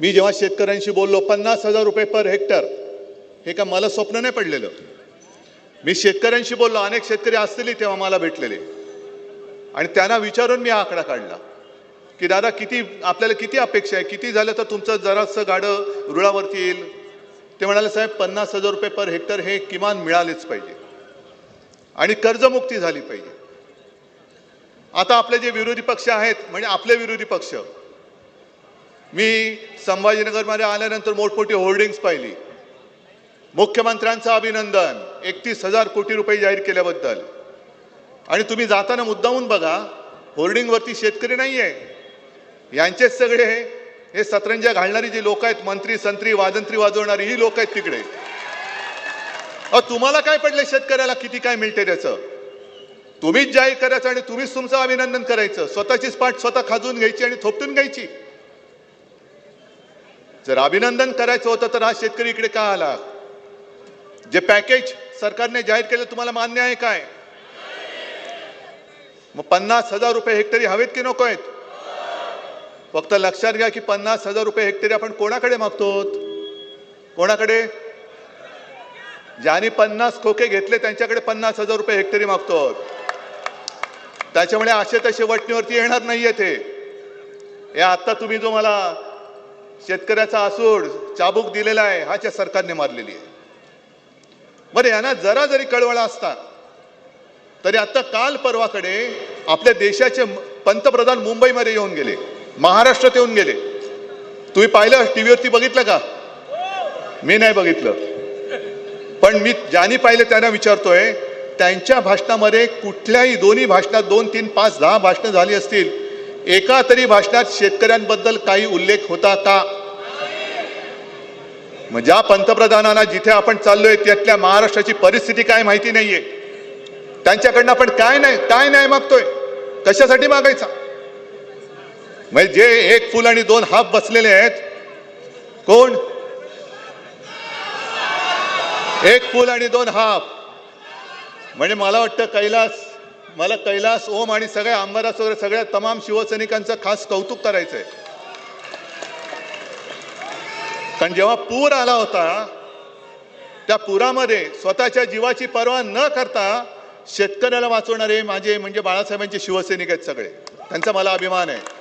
मी जेव्हा शेतकऱ्यांशी बोललो पन्नास हजार रुपये पर हेक्टर हे का मला स्वप्न नाही पडलेलं. मी शेतकऱ्यांशी बोललो अनेक शेतकरी असतील तेव्हा मला भेटलेले. आणि त्यांना विचारून मी हा आकडा काढला की दादा किती आपल्याला किती अपेक्षा आहे? किती झालं तर तुमचं जरासं गाडं रुळावरती येईल? ते म्हणाले साहेब पन्नास हजार रुपये पर हेक्टर हे किमान मिळालेच पाहिजे. आणि कर्जमुक्ती झाली पाहिजे. आता आपले जे विरोधी पक्ष आहेत म्हणजे आपले विरोधी पक्ष मी संभाजीनगरमध्ये आल्यानंतर मोठमोठी होर्डिंग्स पाहिली. मुख्यमंत्र्यांचं अभिनंदन एकतीस हजार कोटी रुपये जाहीर केल्याबद्दल. आणि तुम्ही जाताना मुद्दामून बघा होर्डिंगवरती शेतकरी नाही आहे यांचेच सगळे हे सतरंजा घालणारी जी लोक आहेत मंत्री संत्री वादंत्री वाजवणारी ही लोक आहेत तिकडे. अहो तुम्हाला काय पडलं शेतकऱ्याला? किती काय मिळते त्याचं? तुम्हीच जाहीर करायचं आणि तुम्हीच तुमचं अभिनंदन करायचं. स्वतःचीच पाठ स्वतः खाजून घ्यायची आणि थोपटून घ्यायची. जर अभिनंदन करायचं होतं तर हा शेतकरी इकडे का आला? जे पॅकेज सरकारने जाहीर केलं तुम्हाला मान्य आहे काय? मग पन्नास हजार रुपये हेक्टरी हवेत की नको आहेत? फक्त लक्षात घ्या की पन्नास हजार रुपये हेक्टरी आपण कोणाकडे मागतो कोणाकडे? ज्यांनी पन्नास खोके घेतले त्यांच्याकडे पन्नास हजार रुपये हेक्टरी मागतो त्याच्यामुळे असे तसे वटणीवरती येणार नाहीये ते. हे आता तुम्ही जो मला शेतकऱ्याचा आसूड चाबूक दिलेला आहे ह्याच्या सरकारने मारलेली आहे. बरं यांना जरा जरी कळवळा असता तरी आता काल परवाकडे आपल्या देशाचे पंतप्रधान मुंबईमध्ये येऊन गेले महाराष्ट्रात येऊन गेले. तुम्ही पाहिलं टीव्हीवरती बघितलं का? मी नाही बघितलं. पण मी ज्यांनी पाहिलं त्यांना विचारतोय त्यांच्या भाषणामध्ये कुठल्याही दोन्ही भाषणात दोन तीन पाच दहा भाषणं झाली असतील एका तरी भाषणात शेतकऱ्यांबद्दल काही उल्लेख होता का? मग ज्या पंतप्रधानांना जिथे आपण चाललोय त्यातल्या महाराष्ट्राची परिस्थिती काय माहिती नाहीये. त्यांच्याकडनं आपण काय नाही काय नाही मागतोय? कशासाठी मागायचा? म्हणजे जे एक फुल आणि दोन हाफ बसलेले आहेत कोण? एक फुल आणि दोन हाफ. म्हणजे मला वाटतं कैलास मला कैलास ओम आणि सगळ्या आमदारास वगैरे सगळ्या तमाम शिवसैनिकांचं खास कौतुक करायचंय. कारण जेव्हा पूर आला होता त्या पुरामध्ये स्वतःच्या जीवाची पर्वा न करता शेतकऱ्याला वाचवणारे माझे म्हणजे बाळासाहेबांचे शिवसैनिक आहेत सगळे. त्यांचा मला अभिमान आहे.